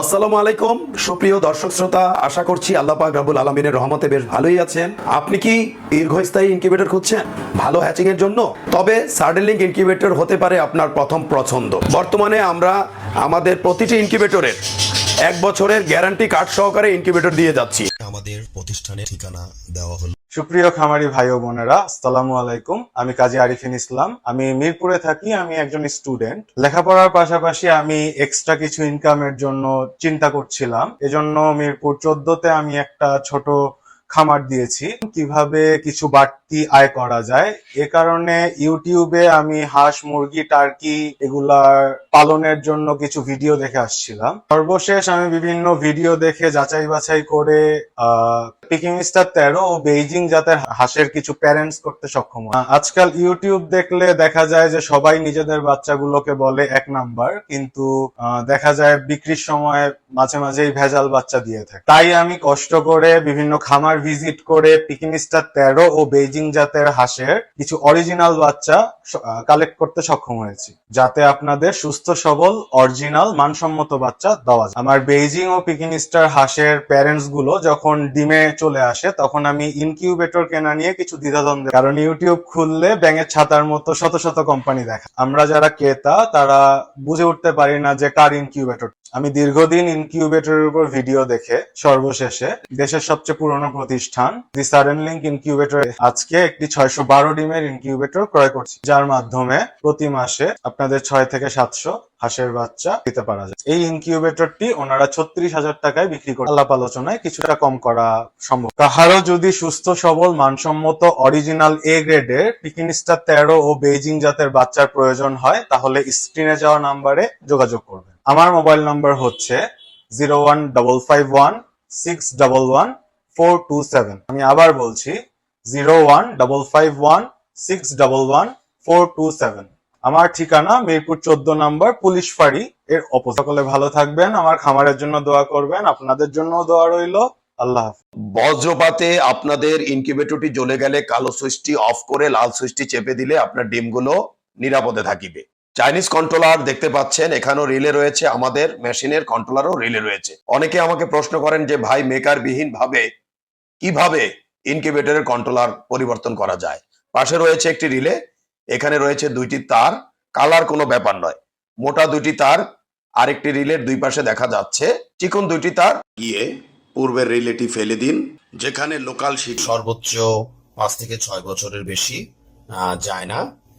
আসসালামু আলাইকুম, সুপ্রিয় দর্শক শ্রোতা, আশা করছি আল্লাহ পাক রাবুল আলমিনের রহমতে বেশ ভালোই আছেন। আপনি কি দীর্ঘস্থায়ী ইনকিউবেটর খুঁজছেন? ভালো হ্যাচিং এর জন্য? তবে সার্ডেলিং ইনকিউবেটর হতে পারে আপনার প্রথম পছন্দ। বর্তমানে আমরা আমাদের প্রতিটি ইনকিউবেটরের এক বছরের গ্যারান্টি কার্ড সহকারে ইনকিউবেটর দিয়ে যাচ্ছি। আমাদের প্রতিষ্ঠানের ঠিকানা দেওয়া হলো। সুপ্রিয় খামারি ভাই ও বোনেরা, আসসালামু আলাইকুম। আমি কাজী আরিফিন ইসলাম। আমি মিরপুরে থাকি, আমি একজন স্টুডেন্ট। লেখাপড়ার পাশাপাশি আমি এক্সট্রা কিছু ইনকামের জন্য চিন্তা করছিলাম। এজন্য মিরপুর চোদ্দতে আমি একটা ছোট খামার দিয়েছি। কীভাবে কিছু বাড়তি আয় করা যায়? এ কারণে ইউটিউবে আমি হাঁস, মুরগি, টার্কি এগুলার পালনের জন্য কিছু ভিডিও দেখে আসছিলাম। সর্বশেষ আমি বিভিন্ন ভিডিও দেখে যাচাই বাছাই করে পিকিং স্টার তেরো ও বেইজিং জাতের হাঁসের কিছু প্যারেন্টস করতে সক্ষম হয়। আজকাল ইউটিউব দেখলে দেখা যায় যে সবাই নিজেদের বাচ্চাগুলোকে বলে এক নাম্বার কিন্তু দেখা যায় বিক্রির সময় মাঝে মাঝেই ভেজাল বাচ্চা দিয়ে থাকে। তাই আমি কষ্ট করে বিভিন্ন খামার ভিজিট করে পিকিং স্টার তেরো ও বেইজিং জাতের হাঁসের কিছু অরিজিনাল বাচ্চা কালেক্ট করতে সক্ষম হয়েছি। যাতে আপনাদের সুস্থ, সবল অরিজিনাল মানসম্মত বাচ্চা দেওয়া যায়। আমার বেইজিং ও পিকিং স্টার হাঁসের প্যারেন্টসগুলো যখন ডিমে চলে আসে, তখন আমি ইনকিউবেটর কেনা নিয়ে কিছু দ্বিধাদ্বন্দ্ব কারণ ইউটিউব খুললে ব্যাঙের ছাতার মতো শত শত কোম্পানি দেখা। আমরা যারা ক্রেতা, তারা বুঝে উঠতে পারি না যে কার ইনকিউবেটর আমি দীর্ঘদিন ইনকিউবেটরের উপর ভিডিও দেখে, সর্বশেষে দেশের সবচেয়ে পুরনো প্রতিষ্ঠান, দি সাডেন লিঙ্ক ইনকিউবেটর আজকে একটি ছয়শো বারো ডিমের ইনকিউবেটর ক্রয় করছি। যার মাধ্যমে প্রতি মাসে আপনাদের ছয় থেকে সাতশো হাঁসের বাচ্চা দিতে পারা যায়। এই ইনকিউবেটরটি ওনারা ছত্রিশ হাজার টাকায় বিক্রি করে। আলাপ আলোচনায় কিছুটা কম করা সম্ভব। কাহারও যদি সুস্থ, সবল, মানসম্মত অরিজিনাল এ গ্রেডের পিকিন স্টার তেরো ও বেইজিং জাতের বাচ্চার প্রয়োজন হয়, তাহলে স্ক্রিনে যাওয়া নাম্বারে যোগাযোগ করবেন। আমার মোবাইল নম্বর হচ্ছে zero one double five one six double one four two seven আমি আবার বলছি zero one double five one six double one four two seven আমার ঠিকানা মিরপুর চোদ্দ নম্বর পুলিশ ফাঁড়ি। এর অপোজিট। সকলে ভালো থাকবেন, আমার খামারের জন্য দোয়া করবেন, আপনাদের জন্য দোয়া রইল। আল্লাহ বজ্রপাতে আপনাদের ইনকিউবেটরটি জ্বলে গেলে কালো সুইচটি অফ করে লাল সুইচটি চেপে দিলে আপনার ডিমগুলো নিরাপদে থাকিবে। চাইনিজ কন্ট্রোলার দেখতে পাচ্ছেন, এখানেও রিলে রয়েছে আমাদের মেশিনের কন্ট্রোলারও রিলে রয়েছে। অনেকে আমাকে প্রশ্ন করেন যে, ভাই মেকার বিহীন ভাবে কীভাবে ইনকিউবেটরের কন্ট্রোলার পরিবর্তন করা যায়? পাশে রয়েছে একটি রিলে এখানে রয়েছে দুইটি তার, কালার কোনো ব্যাপার নয়। মোটা দুইটি তার, আরেকটি রিলের দুই পাশে দেখা যাচ্ছে। চিকন দুইটি তার। গিয়ে পূর্বের রিলেটি ফেলে দিন, যেখানে লোকাল শীত সর্বোচ্চ পাঁচ থেকে ছয় বছরের বেশি যায় না।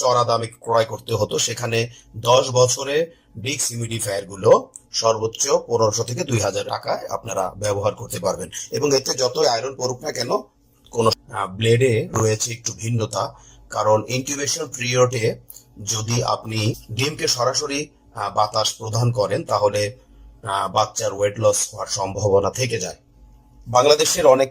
চড়া দামে ক্রয় করতে হতো। সেখানে দশ বছরে ডিক্সগুলো সর্বোচ্চ পনেরোশো থেকে দুই হাজার টাকায় আপনারা ব্যবহার করতে পারবেন। এবং এতে যতই আয়রন পড়ুক না কেন, কোন ব্লেডে রয়েছে একটু ভিন্নতা। কারণ ইনকিউবেশন পিরিয়ডে যদি আপনি ডিমকে সরাসরি বাতাস প্রদান করেন, তাহলে বাচ্চার ওয়েট লস হওয়ার সম্ভাবনা থেকে যায়। বাংলাদেশের অনেক